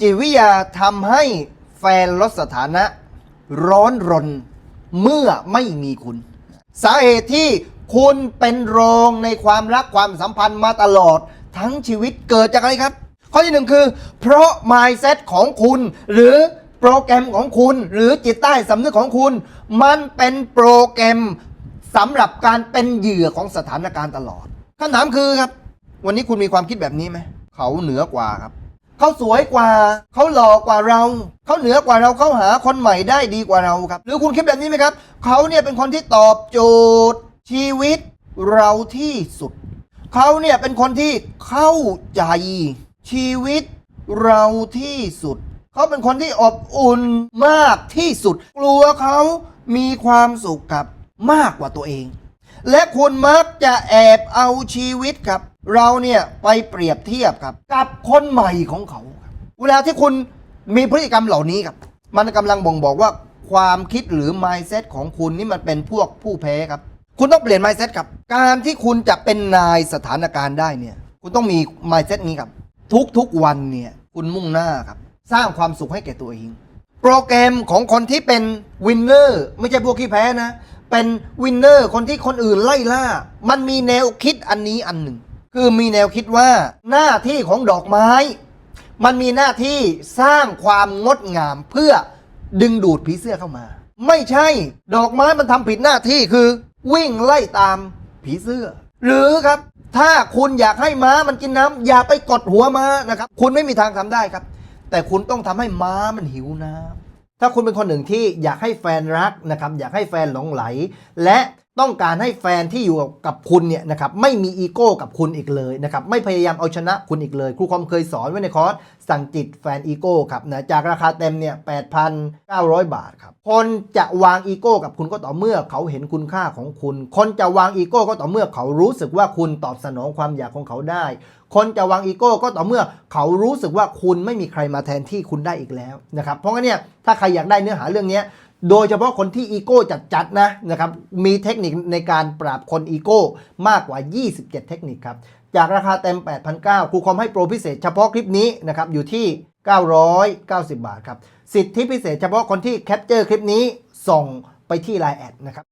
จิตวิทยาทำให้แฟนลดสถานะ ร้อนรนเมื่อไม่มีคุณ สาเหตุที่คุณเป็นรองในความรักความสัมพันธ์มาตลอดทั้งชีวิตเกิดจากอะไรครับ ข้อที่หนึ่งคือ เพราะ mindset ของคุณ หรือโปรแกรมของคุณ หรือจิตใต้สำนึกของคุณ มันเป็นโปรแกรมสำหรับการเป็นเหยื่อของสถานการณ์ตลอดคำถามคือครับ วันนี้คุณมีความคิดแบบนี้ไหม เขาเหนือกว่าครับ เขาสวยกว่า เขาหล่อกว่าเรา เขาเหนือกว่าเราเขาหาคนใหม่ได้ดีกว่าเราครับ หรือคุณคิดแบบนี้ไหมครับ เขาเนี่ยเป็นคนที่ตอบโจทย์ ชีวิตเราที่สุด เขาเนี่ยเป็นคนที่เข้าใจ ชีวิตเราที่สุด เขาเป็นคนที่อบอุ่นมากที่สุด กลัวเขามีความสุขกับมากกว่าตัวเอง และคุณมักจะแอบเอาชีวิตครับ เราเนี่ยไปเปรียบเทียบครับ กับคนใหม่ของเขา เวลาที่คุณมีพฤติกรรมเหล่านี้ครับ มันกำลังบ่งบอกว่าความคิดหรือ mindset ของคุณนี่มันเป็นพวกผู้แพ้ครับ คุณต้องเปลี่ยน mindset ครับ การที่คุณจะเป็นนายสถานการณ์ได้เนี่ย คุณต้องมี mindset นี้ครับ ทุกๆวันเนี่ย คุณมุ่งหน้าครับ สร้างความสุขให้แก่ตัวเอง โปรแกรมของคนที่เป็นวินเนอร์ไม่ใช่พวกที่แพ้นะ เป็นวินเนอร์คนที่คนอื่นไล่ล่า มันมีแนวคิดอันนี้อันหนึ่ง คือมีแนวคิดว่าหน้าที่ของดอกไม้ มันมีหน้าที่สร้างความงดงามเพื่อดึงดูดผีเสื้อเข้ามา ไม่ใช่ดอกไม้มันทำผิดหน้าที่คือ วิ่งไล่ตามผีเสื้อ หรือครับ ถ้าคุณอยากให้ม้ามันกินน้ำอย่าไปกดหัวม้านะครับ คุณไม่มีทางทำได้ครับ แต่คุณต้องทำให้ม้ามันหิวน้ำ ถ้าคุณเป็นคนหนึ่งที่อยากให้แฟนรักนะครับอยากให้แฟนหลงไหล และต้องการให้แฟนที่อยู่กับคุณเนี่ยนะครับไม่มีอีโก้กับคุณอีกเลยนะครับไม่พยายามเอาชนะคุณอีกเลย ครูคอมเคยสอนไว้ในคอร์สสั่งจิตแฟนอีโก้ครับนะจากราคาเต็มเนี่ย8,900 บาทครับคนจะวางอีโก้กับคุณก็ต่อเมื่อเขาเห็นคุณค่าของคุณ คนจะวางอีโก้ก็ต่อเมื่อเขารู้สึกว่าคุณตอบสนองความอยากของเขาได้ คนจะวางอีโก้ก็ต่อเมื่อเขารู้สึกว่าคุณไม่มีใครมาแทนที่คุณได้อีกแล้วนะครับเพราะงั้นเนี่ยถ้าใครอยากได้เนื้อหาเรื่องนี้โดยเฉพาะคนที่อีโก้จัดๆนะนะครับมีเทคนิคในการปราบคนอีโก้มากกว่า 27 เทคนิคครับจากราคาเต็ม 8,900ครูคอมให้โปรพิเศษเฉพาะคลิปนี้นะครับอยู่ที่ 990 บาทครับสิทธิพิเศษเฉพาะคนที่แคปเจอร์คลิปนี้ส่งไปที่ Line แอดนะครับ